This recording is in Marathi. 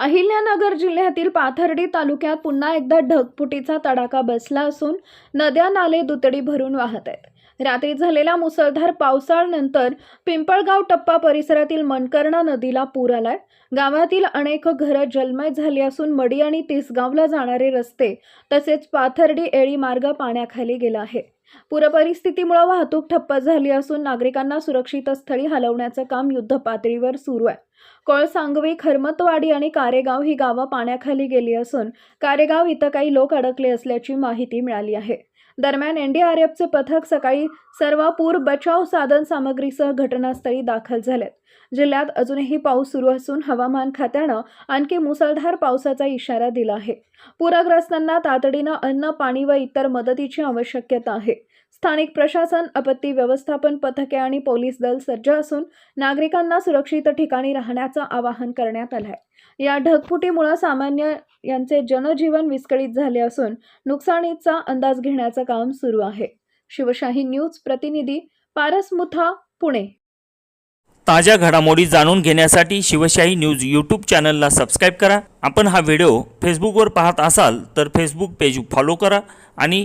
अहिल्यानगर जिल्ह्यातील पाथर्डी तालुक्यात पुन्हा एकदा ढगफुटीचा तडाखा बसला असून नद्या नाले दुतडी भरून वाहत आहेत. रात्री झालेल्या मुसळधार पावसाळ्यानंतर पिंपळगाव टप्पा परिसरातील मनकर्णा नदीला पूर आलाय. गावातील अनेक घरं जलमय झाली असून मडी आणि तिसगावला जाणारे रस्ते तसेच पाथर्डी एळी मार्ग पाण्याखाली गेला आहे. पूरपरिस्थितीमुळे वाहतूक ठप्प झाली असून नागरिकांना सुरक्षित स्थळी हलवण्याचं काम युद्धपातळीवर सुरू आहे. कोळसांगवी खरमतवाडी आणि कारेगाव ही गावं पाण्याखाली गेली असून कारेगाव इथं काही लोक अडकले असल्याची माहिती मिळाली आहे. दरम्यान एनडीआरएफचे पथक सकाळी सर्व पूर बचाव साधन सामग्रीसह घटनास्थळी दाखल झालेत. जिल्ह्यात अजूनही पाऊस सुरू असून हवामान खात्यानं आणखी मुसळधार पावसाचा इशारा दिला आहे. पूरग्रस्तांना तातडीनं अन्न पाणी व इतर मदतीची आवश्यकता आहे. स्थानिक प्रशासन आपत्ती व्यवस्थापन पथके आणि पोलीस दल सज्ज असून नागरिकांना सुरक्षित ठिकाणी राहण्याचं आवाहन करण्यात आलं आहे या ढगफुटीमुळे सामान्य यांचे जनजीवन विस्कळीत झाले असून नुकसानीचा अंदाज घेण्याचं काम सुरू आहे. शिवशाही न्यूज प्रतिनिधी पारस मुथा पुणे. ताज्या घडामोडी जाणून घेण्यासाठी शिवशाही न्यूज यूट्यूब चॅनलला सबस्क्राईब करा. आपण हा व्हिडिओ फेसबुकवर पाहत असाल तर फेसबुक पेज फॉलो करा आणि